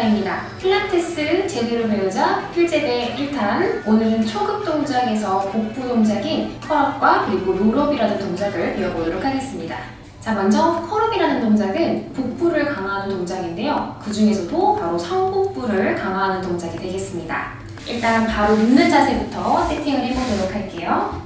강사입니다. 필라테스 제대로 배우자 필제대 1탄 오늘은 초급 동작에서 복부 동작인 컬업과 그리고 롤업이라는 동작을 배워보도록 하겠습니다. 자 먼저 컬업이라는 동작은 복부를 강화하는 동작인데요. 그 중에서도 바로 상복부를 강화하는 동작이 되겠습니다. 일단 바로 눕는 자세부터 세팅을 해보도록 할게요.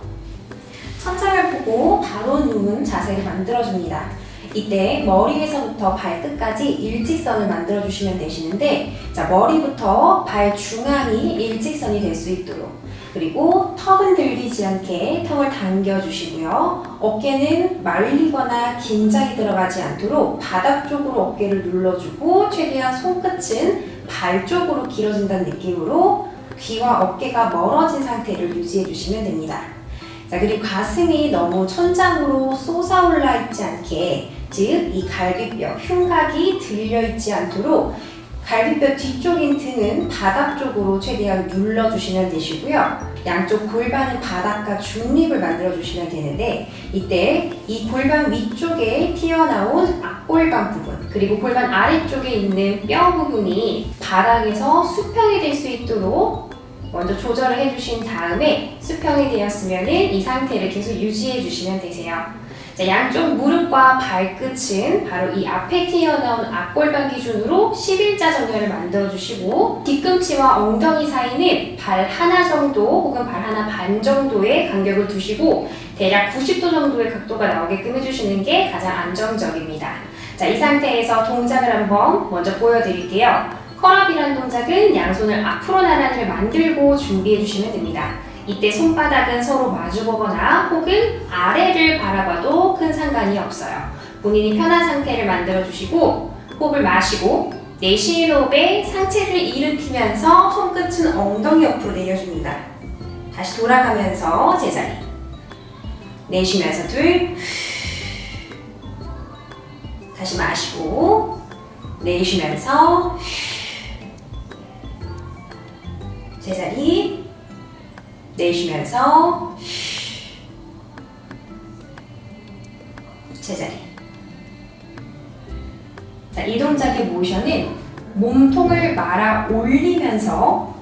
천장을 보고 바로 누운 자세를 만들어줍니다. 이때 머리에서부터 발끝까지 일직선을 만들어 주시면 되시는데 자 머리부터 발 중앙이 일직선이 될 수 있도록 그리고 턱은 들리지 않게 턱을 당겨 주시고요 어깨는 말리거나 긴장이 들어가지 않도록 바닥 쪽으로 어깨를 눌러주고 최대한 손끝은 발 쪽으로 길어진다는 느낌으로 귀와 어깨가 멀어진 상태를 유지해 주시면 됩니다. 자, 그리고 가슴이 너무 천장으로 솟아올라 있지 않게, 즉, 이 갈비뼈, 흉곽이 들려있지 않도록 갈비뼈 뒤쪽인 등은 바닥 쪽으로 최대한 눌러주시면 되시고요. 양쪽 골반은 바닥과 중립을 만들어주시면 되는데, 이때 이 골반 위쪽에 튀어나온 앞골반 부분, 그리고 골반 아래쪽에 있는 뼈 부분이 바닥에서 수평이 될 수 있도록 먼저 조절을 해주신 다음에 수평이 되었으면 이 상태를 계속 유지해 주시면 되세요. 자, 양쪽 무릎과 발끝은 바로 이 앞에 튀어나온 앞골반 기준으로 11자 정렬을 만들어 주시고 뒤꿈치와 엉덩이 사이는 발 하나 정도 혹은 발 하나 반 정도의 간격을 두시고 대략 90도 정도의 각도가 나오게끔 해주시는 게 가장 안정적입니다. 자, 이 상태에서 동작을 한번 먼저 보여드릴게요. 컬업이라는 동작은 양손을 앞으로 나란히를 만들고 준비해 주시면 됩니다. 이때 손바닥은 서로 마주보거나 혹은 아래를 바라봐도 큰 상관이 없어요. 본인이 편한 상태를 만들어 주시고 호흡을 마시고 내쉬는 호흡에 상체를 일으키면서 손끝은 엉덩이 옆으로 내려줍니다. 다시 돌아가면서 제자리. 내쉬면서 둘. 다시 마시고 내쉬면서 제자리 내쉬면서 제자리. 자, 이 동작의 모션은 몸통을 말아 올리면서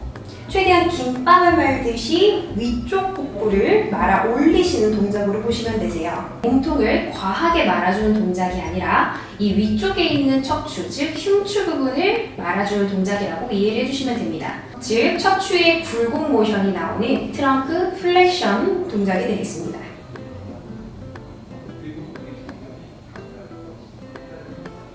최대한 김밥을 말듯이 위쪽 복부를 말아 올리시는 동작으로 보시면 되세요. 몸통을 과하게 말아주는 동작이 아니라 이 위쪽에 있는 척추, 즉 흉추 부분을 말아주는 동작이라고 이해를 해주시면 됩니다. 즉 척추의 굴곡 모션이 나오는 트렁크 플렉션 동작이 되겠습니다.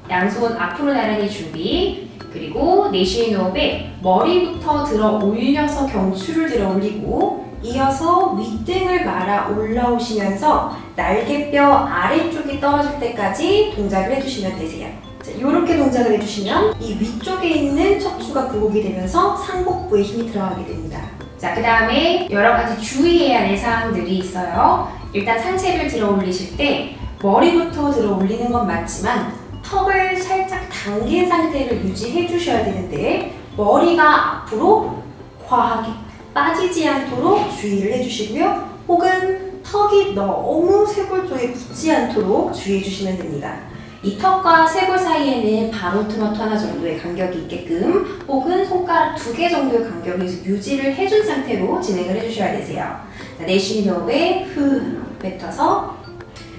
양손 앞으로 나란히 준비 그리고 내쉬는 호흡에 머리부터 들어 올려서 경추를 들어 올리고 이어서 윗등을 말아 올라오시면서 날개뼈 아래쪽이 떨어질 때까지 동작을 해주시면 되세요. 자, 이렇게 동작을 해주시면 이 위쪽에 있는 척추가 굴곡이 되면서 상복부에 힘이 들어가게 됩니다. 자, 그 다음에 여러 가지 주의해야 할 사항들이 있어요. 일단 상체를 들어 올리실 때 머리부터 들어 올리는 건 맞지만 턱을 살짝 당긴 상태를 유지해 주셔야 되는데 머리가 앞으로 과하게 빠지지 않도록 주의를 해주시고요. 혹은 턱이 너무 쇄골 쪽에 붙지 않도록 주의해 주시면 됩니다. 이 턱과 쇄골 사이에는 바로트머토 하나 정도의 간격이 있게끔 혹은 손가락 두 개 정도의 간격을 유지를 해준 상태로 진행을 해주셔야 되세요. 자, 내쉬는 호흡에 후 뱉어서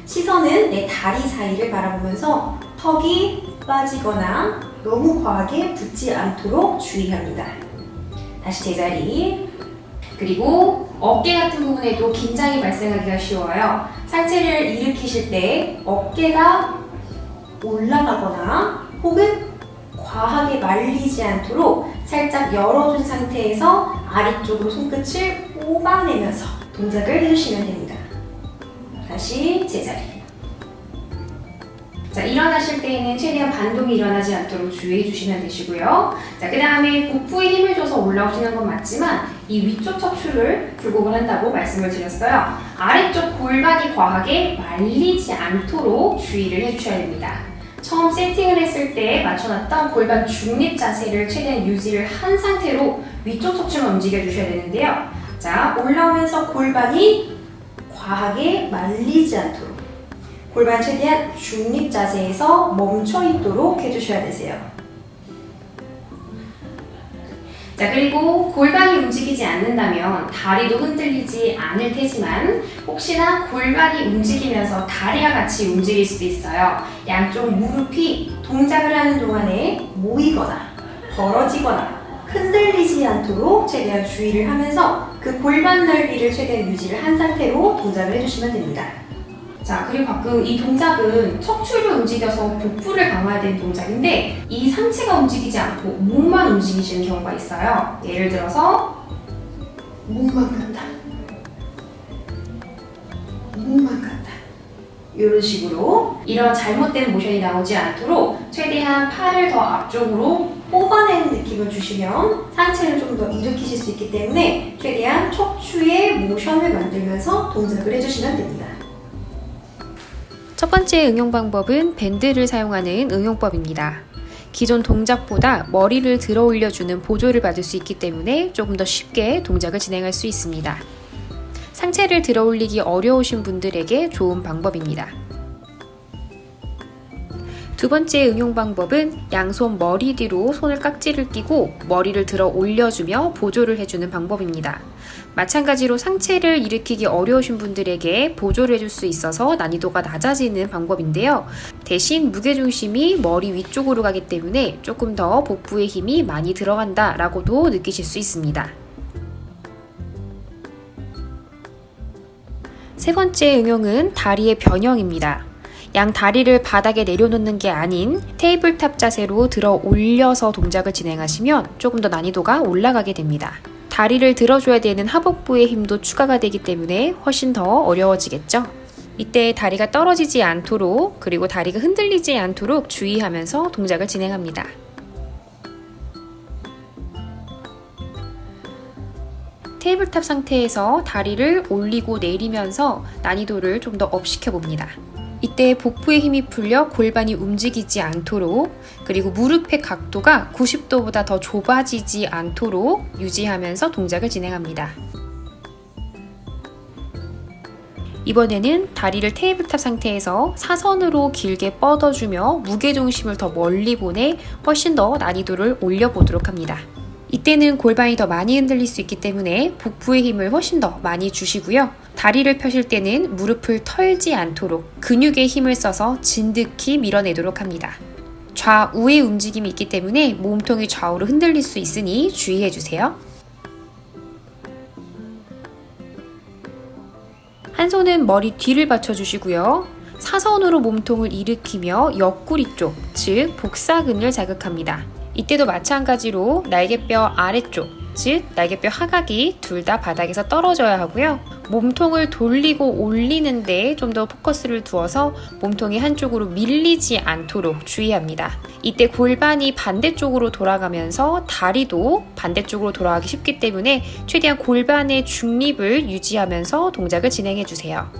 시선은 내 다리 사이를 바라보면서 턱이 빠지거나 너무 과하게 붙지 않도록 주의합니다. 다시 제자리. 그리고 어깨 같은 부분에도 긴장이 발생하기가 쉬워요. 상체를 일으키실 때 어깨가 올라가거나 혹은 과하게 말리지 않도록 살짝 열어준 상태에서 아래쪽으로 손끝을 뽑아내면서 동작을 해주시면 됩니다. 다시 제자리. 자, 일어나실 때에는 최대한 반동이 일어나지 않도록 주의해 주시면 되시고요. 자, 그 다음에 복부에 힘을 줘서 올라오시는 건 맞지만 이 위쪽 척추를 굴곡을 한다고 말씀을 드렸어요. 아래쪽 골반이 과하게 말리지 않도록 주의를 해주셔야 됩니다. 처음 세팅을 했을 때 맞춰놨던 골반 중립 자세를 최대한 유지를 한 상태로 위쪽 척추만 움직여 주셔야 되는데요. 자, 올라오면서 골반이 과하게 말리지 않도록 골반 최대한 중립 자세에서 멈춰 있도록 해주셔야 되세요. 자, 그리고 골반이 움직이지 않는다면 다리도 흔들리지 않을 테지만 혹시나 골반이 움직이면서 다리가 같이 움직일 수도 있어요. 양쪽 무릎이 동작을 하는 동안에 모이거나 벌어지거나 흔들리지 않도록 최대한 주의를 하면서 그 골반 넓이를 최대한 유지를 한 상태로 동작을 해주시면 됩니다. 자, 그리고 가끔 이 동작은 척추를 움직여서 복부를 강화해야 되는 동작인데 이 상체가 움직이지 않고 목만 움직이시는 경우가 있어요. 예를 들어서 목만 간다. 목만 간다. 이런 식으로 이런 잘못된 모션이 나오지 않도록 최대한 팔을 더 앞쪽으로 뽑아내는 느낌을 주시면 상체를 좀 더 일으키실 수 있기 때문에 최대한 척추의 모션을 만들면서 동작을 해주시면 됩니다. 첫 번째 응용 방법은 밴드를 사용하는 응용법입니다. 기존 동작보다 머리를 들어 올려주는 보조를 받을 수 있기 때문에 조금 더 쉽게 동작을 진행할 수 있습니다. 상체를 들어 올리기 어려우신 분들에게 좋은 방법입니다. 두 번째 응용 방법은 양손 머리 뒤로 손을 깍지를 끼고 머리를 들어 올려주며 보조를 해주는 방법입니다. 마찬가지로 상체를 일으키기 어려우신 분들에게 보조를 해줄 수 있어서 난이도가 낮아지는 방법인데요. 대신 무게중심이 머리 위쪽으로 가기 때문에 조금 더 복부에 힘이 많이 들어간다 라고도 느끼실 수 있습니다. 세 번째 응용은 다리의 변형입니다. 양 다리를 바닥에 내려놓는 게 아닌 테이블탑 자세로 들어 올려서 동작을 진행하시면 조금 더 난이도가 올라가게 됩니다. 다리를 들어줘야 되는 하복부의 힘도 추가가 되기 때문에 훨씬 더 어려워지겠죠. 이때 다리가 떨어지지 않도록 그리고 다리가 흔들리지 않도록 주의하면서 동작을 진행합니다. 테이블탑 상태에서 다리를 올리고 내리면서 난이도를 좀 더 업시켜 봅니다. 이때 복부의 힘이 풀려 골반이 움직이지 않도록 그리고 무릎의 각도가 90도보다 더 좁아지지 않도록 유지하면서 동작을 진행합니다. 이번에는 다리를 테이블탑 상태에서 사선으로 길게 뻗어주며 무게중심을 더 멀리 보내 훨씬 더 난이도를 올려보도록 합니다. 이때는 골반이 더 많이 흔들릴 수 있기 때문에 복부의 힘을 훨씬 더 많이 주시고요. 다리를 펴실 때는 무릎을 털지 않도록 근육의 힘을 써서 진득히 밀어내도록 합니다. 좌우의 움직임이 있기 때문에 몸통이 좌우로 흔들릴 수 있으니 주의해 주세요. 한 손은 머리 뒤를 받쳐주시고요. 사선으로 몸통을 일으키며 옆구리 쪽, 즉 복사근을 자극합니다. 이때도 마찬가지로 날개뼈 아래쪽, 즉 날개뼈 하각이 둘 다 바닥에서 떨어져야 하고요. 몸통을 돌리고 올리는데 좀 더 포커스를 두어서 몸통이 한쪽으로 밀리지 않도록 주의합니다. 이때 골반이 반대쪽으로 돌아가면서 다리도 반대쪽으로 돌아가기 쉽기 때문에 최대한 골반의 중립을 유지하면서 동작을 진행해 주세요.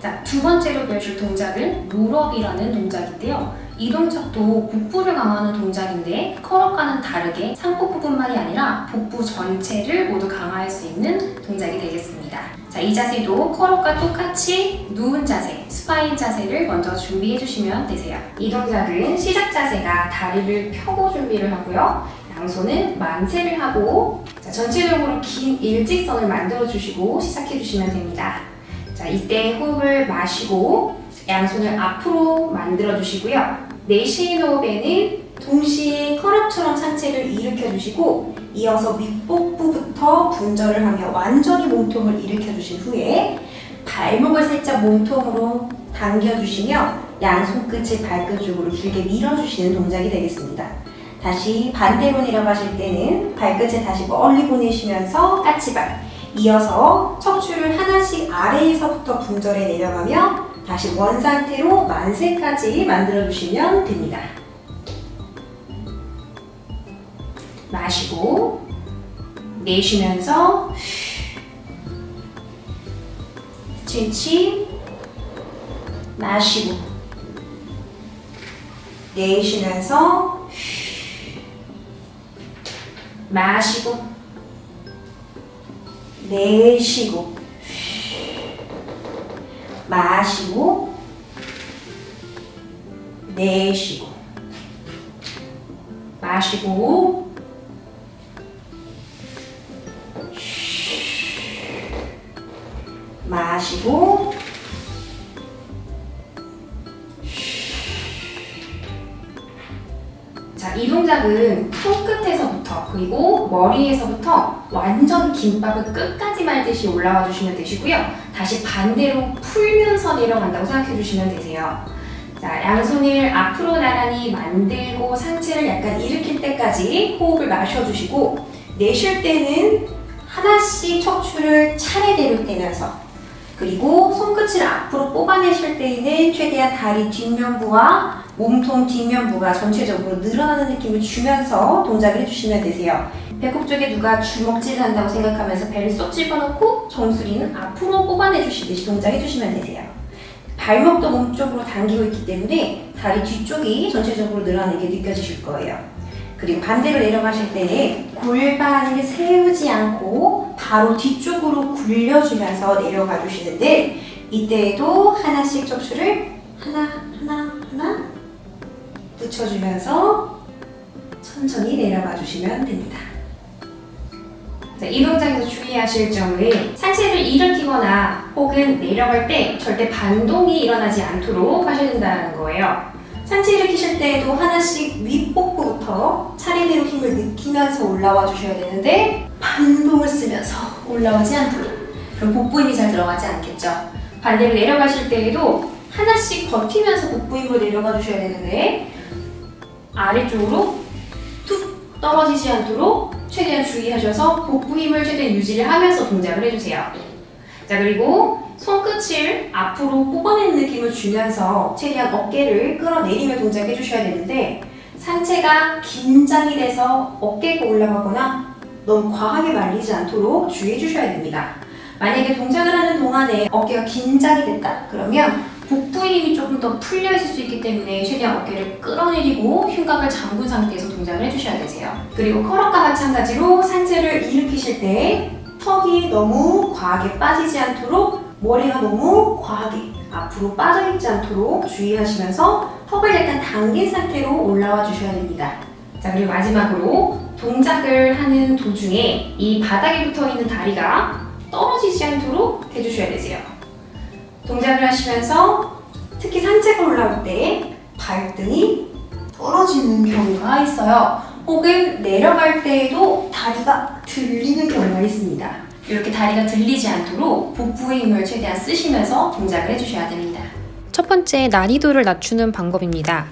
자, 두 번째로 배우실 동작은 롤업이라는 동작인데요. 이 동작도 복부를 강화하는 동작인데 컬업과는 다르게 상복 부분만이 아니라 복부 전체를 모두 강화할 수 있는 동작이 되겠습니다. 자, 이 자세도 컬업과 똑같이 누운 자세, 스파인 자세를 먼저 준비해 주시면 되세요. 이 동작은 시작 자세가 다리를 펴고 준비를 하고요. 양손은 만세를 하고 자, 전체적으로 긴 일직선을 만들어 주시고 시작해 주시면 됩니다. 자, 이때 호흡을 마시고 양손을 앞으로 만들어 주시고요. 내쉬는 호흡에는 동시에 컬업처럼 상체를 일으켜 주시고 이어서 윗복부부터 분절을 하며 완전히 몸통을 일으켜 주신 후에 발목을 살짝 몸통으로 당겨 주시며 양 손끝을 발끝 쪽으로 길게 밀어 주시는 동작이 되겠습니다. 다시 반대로 내려가실 때는 발끝을 다시 멀리 보내시면서 까치발 이어서 척추를 하나씩 아래에서부터 분절해 내려가며 다시 원 상태로 만세까지 만들어 주시면 됩니다. 마시고 내쉬면서 칠치 마시고 내쉬면서 마시고 내쉬고 마시고 내쉬고 마시고 마시고 이 동작은 손끝에서부터 그리고 머리에서부터 완전 김밥을 끝까지 말듯이 올라와 주시면 되시고요. 다시 반대로 풀면서 내려간다고 생각해 주시면 되세요. 자, 양손을 앞으로 나란히 만들고 상체를 약간 일으킬 때까지 호흡을 마셔주시고 내쉴 때는 하나씩 척추를 차례대로 떼면서 그리고 손끝을 앞으로 뽑아내실 때에는 최대한 다리 뒷면부와 몸통 뒷면부가 전체적으로 늘어나는 느낌을 주면서 동작을 해주시면 되세요. 배꼽 쪽에 누가 주먹질을 한다고 생각하면서 배를 쏙 집어넣고 정수리는 앞으로 뽑아내주시듯이 동작해주시면 되세요. 발목도 몸쪽으로 당기고 있기 때문에 다리 뒤쪽이 전체적으로 늘어나는 게 느껴지실 거예요. 그리고 반대로 내려가실 때는 골반을 세우지 않고 바로 뒤쪽으로 굴려주면서 내려가 주시는데 이때에도 하나씩 척추를 하나 하나 하나 붙여주면서 천천히 내려가 주시면 됩니다. 자, 이 동작에서 주의하실 점은 상체를 일으키거나 혹은 내려갈 때 절대 반동이 일어나지 않도록 하셔야 된다는 거예요. 상체 일으키실 때에도 하나씩 윗복부부터 차례대로 힘을 느끼면서 올라와 주셔야 되는데 반동을 쓰면서 올라오지 않도록 그럼 복부 힘이 잘 들어가지 않겠죠. 반대로 내려가실 때에도 하나씩 버티면서 복부 힘으로 내려가 주셔야 되는데 아래쪽으로 툭 떨어지지 않도록 최대한 주의하셔서 복부 힘을 최대한 유지를 하면서 동작을 해주세요. 자 그리고 손끝을 앞으로 뽑아내는 느낌을 주면서 최대한 어깨를 끌어내리며 동작해 주셔야 되는데 상체가 긴장이 돼서 어깨가 올라가거나 너무 과하게 말리지 않도록 주의해 주셔야 됩니다. 만약에 동작을 하는 동안에 어깨가 긴장이 됐다 그러면 복부의 힘이 조금 더 풀려 있을 수 있기 때문에 최대한 어깨를 끌어내리고 흉곽을 잠근 상태에서 동작을 해주셔야 되세요. 그리고 컬업과 마찬가지로 상체를 일으키실 때 턱이 너무 과하게 빠지지 않도록 머리가 너무 과하게 앞으로 빠져있지 않도록 주의하시면서 턱을 약간 당긴 상태로 올라와 주셔야 됩니다. 자 그리고 마지막으로 동작을 하는 도중에 이 바닥에 붙어 있는 다리가 떨어지지 않도록 해주셔야 되세요. 동작을 하시면서 특히 상체가 올라올 때 발등이 떨어지는 경우가 있어요. 혹은 내려갈 때에도 다리가 들리는 경우가 있습니다. 이렇게 다리가 들리지 않도록 복부의 힘을 최대한 쓰시면서 동작을 해주셔야 됩니다. 첫 번째 난이도를 낮추는 방법입니다.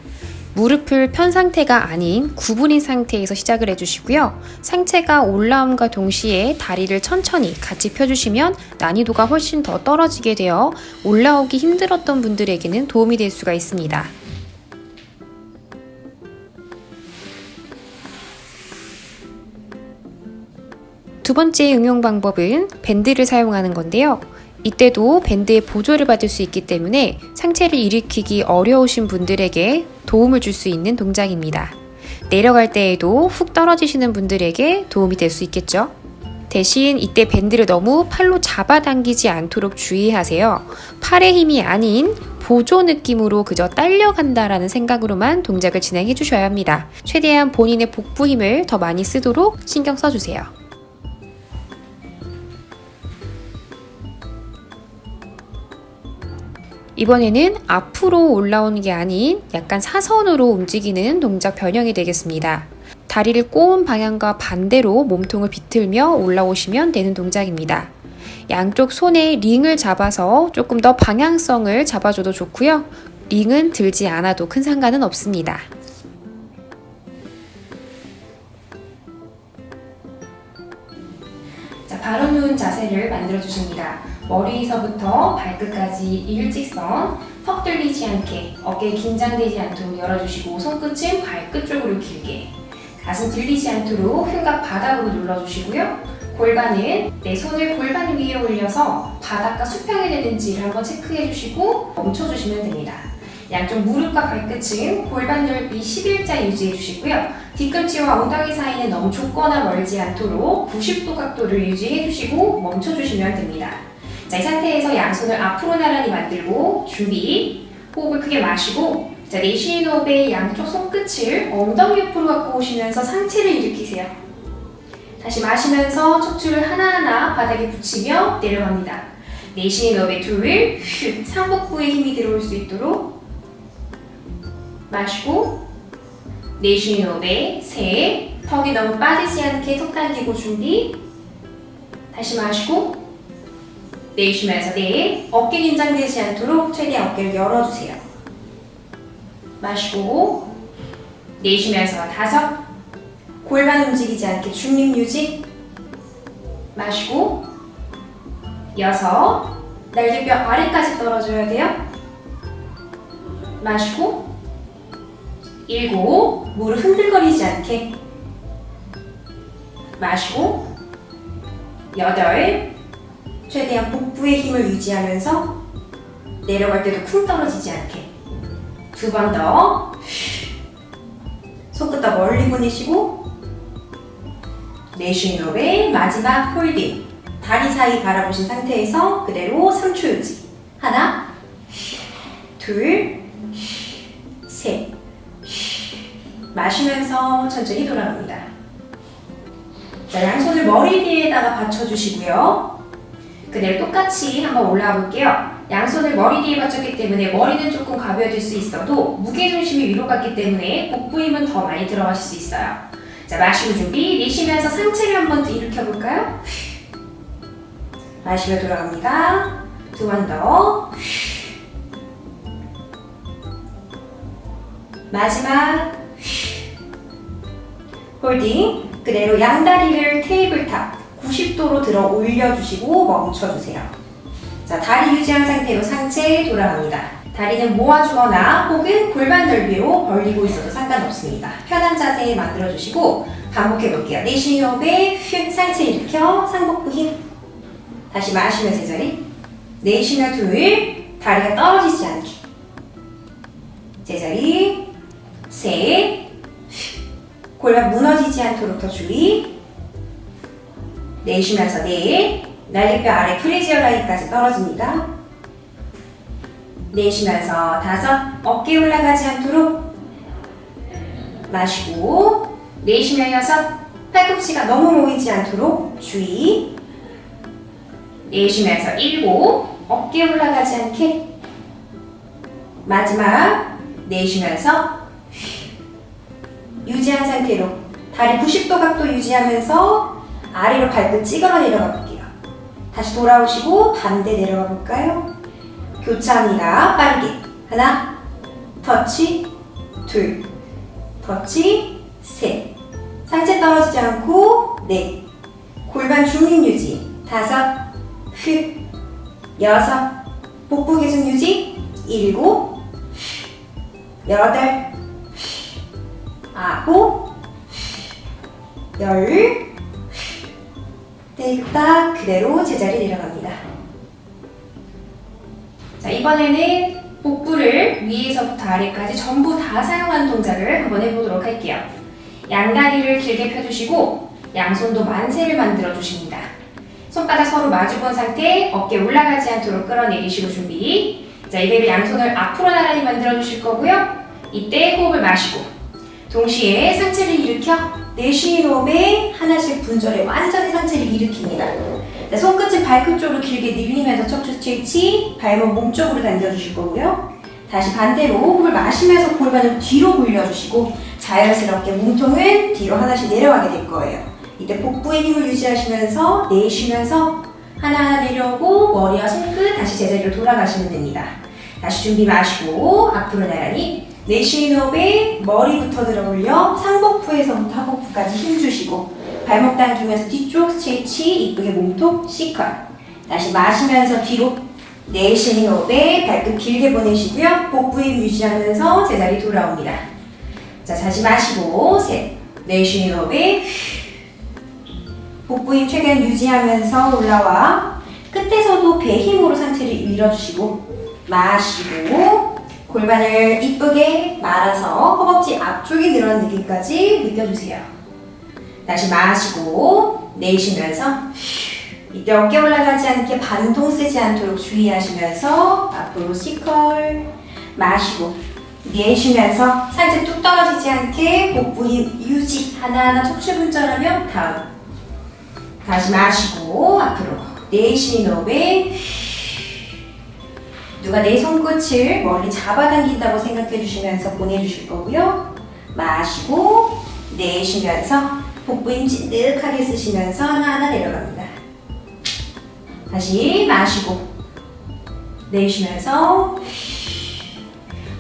무릎을 편 상태가 아닌 구부린 상태에서 시작을 해주시고요. 상체가 올라옴과 동시에 다리를 천천히 같이 펴주시면 난이도가 훨씬 더 떨어지게 되어 올라오기 힘들었던 분들에게는 도움이 될 수가 있습니다. 두 번째 응용 방법은 밴드를 사용하는 건데요. 이때도 밴드의 보조를 받을 수 있기 때문에 상체를 일으키기 어려우신 분들에게 도움을 줄 수 있는 동작입니다. 내려갈 때에도 훅 떨어지시는 분들에게 도움이 될 수 있겠죠? 대신 이때 밴드를 너무 팔로 잡아당기지 않도록 주의하세요. 팔의 힘이 아닌 보조 느낌으로 그저 딸려간다라는 생각으로만 동작을 진행해 주셔야 합니다. 최대한 본인의 복부 힘을 더 많이 쓰도록 신경 써주세요. 이번에는 앞으로 올라오는 게 아닌 약간 사선으로 움직이는 동작 변형이 되겠습니다. 다리를 꼬은 방향과 반대로 몸통을 비틀며 올라오시면 되는 동작입니다. 양쪽 손에 링을 잡아서 조금 더 방향성을 잡아줘도 좋고요. 링은 들지 않아도 큰 상관은 없습니다. 자, 바로 누운 자세를 만들어 주십니다. 머리에서부터 발끝까지 일직선, 턱 들리지 않게, 어깨 긴장되지 않도록 열어주시고 손끝은 발끝 쪽으로 길게, 가슴 들리지 않도록 흉곽 바닥으로 눌러주시고요. 골반은 내 손을 골반 위에 올려서 바닥과 수평이 되는지를 한번 체크해 주시고 멈춰주시면 됩니다. 양쪽 무릎과 발끝은 골반 넓이 11자 유지해 주시고요. 뒤꿈치와 엉덩이 사이는 너무 좁거나 멀지 않도록 90도 각도를 유지해 주시고 멈춰 주시면 됩니다. 자, 이 상태에서 양손을 앞으로 나란히 만들고 준비. 호흡을 크게 마시고 자, 내쉬는 호흡에 양쪽 손끝을 엉덩이 옆으로 갖고 오시면서 상체를 일으키세요. 다시 마시면서 척추를 하나하나 바닥에 붙이며 내려갑니다. 내쉬는 호흡에 둘, 후, 상복부에 힘이 들어올 수 있도록 마시고 내쉬는 호흡에 셋, 턱이 너무 빠지지 않게 턱 당기고 준비 다시 마시고 내쉬면서 넷, 어깨 긴장되지 않도록 최대한 어깨를 열어주세요. 마시고 내쉬면서 다섯, 골반 움직이지 않게 중립 유지 마시고 여섯, 날개뼈 아래까지 떨어져야 돼요. 마시고 일곱, 무릎 흔들거리지 않게 마시고 여덟, 최대한 복부의 힘을 유지하면서 내려갈 때도 쿵 떨어지지 않게. 두 번 더. 손끝 더 멀리 보내시고 내쉬는 호흡에 마지막 홀딩. 다리 사이 바라보신 상태에서 그대로 3초 유지. 하나 둘셋. 마시면서 천천히 돌아갑니다. 자 양손을 머리 뒤에다가 받쳐주시고요 그대로 똑같이 한번 올라와 볼게요. 양손을 머리 뒤에 받쳤기 때문에 머리는 조금 가벼워질 수 있어도 무게중심이 위로 갔기 때문에 복부 힘은 더 많이 들어가실 수 있어요. 자, 마시고 준비. 내쉬면서 상체를 한번 더 일으켜 볼까요? 마시며 돌아갑니다. 두 번 더. 마지막. 홀딩. 그대로 양다리를 테이블탑 90도로 들어 올려주시고 멈춰주세요. 자, 다리 유지한 상태로 상체 돌아갑니다. 다리는 모아주거나 혹은 골반 넓이로 벌리고 있어도 상관없습니다. 편한 자세 만들어주시고 반복해 볼게요. 내쉬는 호흡에 휙 상체 일으켜 상복부 힘. 다시 마시며 제자리. 내쉬며 둘. 다리가 떨어지지 않게. 제자리. 셋. 골반 무너지지 않도록 더 주의. 내쉬면서 넷, 날개뼈 아래 프리지어 라인까지 떨어집니다. 내쉬면서 다섯, 어깨 올라가지 않도록 마시고 내쉬며 여섯, 팔꿈치가 너무 모이지 않도록 주의 내쉬면서 일곱, 어깨 올라가지 않게 마지막 내쉬면서 유지한 상태로 다리 90도 각도 유지하면서 아래로 발끝 찍어서 내려가 볼게요. 다시 돌아오시고 반대 내려가 볼까요? 교차합니다. 빠르게. 하나, 터치, 둘, 터치, 셋. 상체 떨어지지 않고 넷. 골반 중립 유지. 다섯, 휙, 여섯. 복부 계속 유지. 일곱, 여덟, 아홉, 열. 떼딱 그대로 제자리 내려갑니다. 자 이번에는 복부를 위에서부터 아래까지 전부 다 사용하는 동작을 한번 해보도록 할게요. 양다리를 길게 펴주시고 양손도 만세를 만들어 주십니다. 손바닥 서로 마주본 상태 어깨 올라가지 않도록 끌어내리시고 준비. 자 이대로 양손을 앞으로 나란히 만들어 주실 거고요. 이때 호흡을 마시고 동시에 상체를 일으켜 내쉬는 호흡에 하나씩 분절해 완전히 상체를 일으킵니다. 자, 손끝을 발끝 쪽으로 길게 늘리면서 척추 스트레치, 발목 몸 쪽으로 당겨주실 거고요. 다시 반대로 호흡을 마시면서 골반을 뒤로 굴려주시고 자연스럽게 몸통은 뒤로 하나씩 내려가게 될 거예요. 이때 복부의 힘을 유지하시면서 내쉬면서 하나하나 내려오고 머리와 손끝 다시 제자리로 돌아가시면 됩니다. 다시 준비 마시고 앞으로 나란히 내쉬는 호흡에 머리부터 들어 올려 상복부에서부터 하복부까지 힘 주시고 발목 당기면서 뒤쪽 스트레치 이쁘게 몸통 C컬. 다시 마시면서 뒤로 내쉬는 호흡에 발끝 길게 보내시고요. 복부 힘 유지하면서 제자리 돌아옵니다. 자 다시 마시고 셋. 내쉬는 호흡에 복부 힘 최대한 유지하면서 올라와. 끝에서도 배 힘으로 상체를 밀어주시고 마시고 골반을 이쁘게 말아서 허벅지 앞쪽이 늘어난 느낌까지 느껴주세요. 다시 마시고 내쉬면서 이때 어깨 올라가지 않게 반동 쓰지 않도록 주의하시면서 앞으로 C컬 마시고 내쉬면서 상체 뚝 떨어지지 않게 복부 힘 유지 하나하나 척추 분절하며 다음 다시 마시고 앞으로 내쉬는 호흡에 누가 내 손끝을 멀리 잡아당긴다고 생각해 주시면서 보내주실 거고요. 마시고 내쉬면서 복부힘 찐득하게 쓰시면서 하나하나 내려갑니다. 다시 마시고 내쉬면서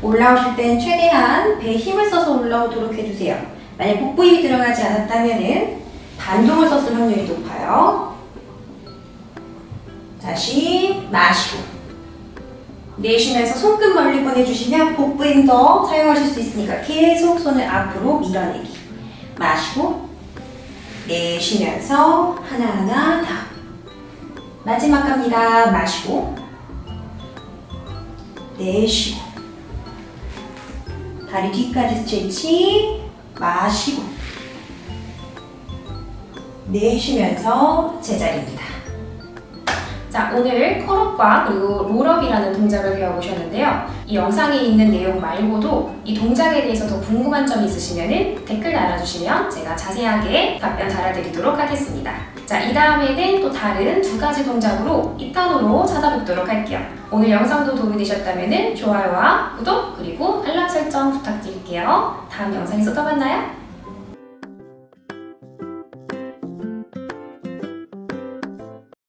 올라오실 땐 최대한 배에 힘을 써서 올라오도록 해주세요. 만약 복부 힘이 들어가지 않았다면 반동을 썼을 확률이 높아요. 다시 마시고 내쉬면서 손끝 멀리 보내주시면 복부 힘더 사용하실 수 있으니까 계속 손을 앞으로 밀어내기. 마시고 내쉬면서 하나하나 다 마지막 갑니다. 마시고 내쉬고 다리 뒤까지 스트레치 마시고 내쉬면서 제자리입니다. 자, 오늘 컬업과 그리고 롤업이라는 동작을 배워보셨는데요. 이 영상에 있는 내용 말고도 이 동작에 대해서 더 궁금한 점이 있으시면 댓글 달아주시면 제가 자세하게 답변 달아드리도록 하겠습니다. 자, 이 다음에는 또 다른 두 가지 동작으로 2탄으로 찾아뵙도록 할게요. 오늘 영상도 도움이 되셨다면 좋아요와 구독 그리고 알람 설정 부탁드릴게요. 다음 영상에서 또 만나요.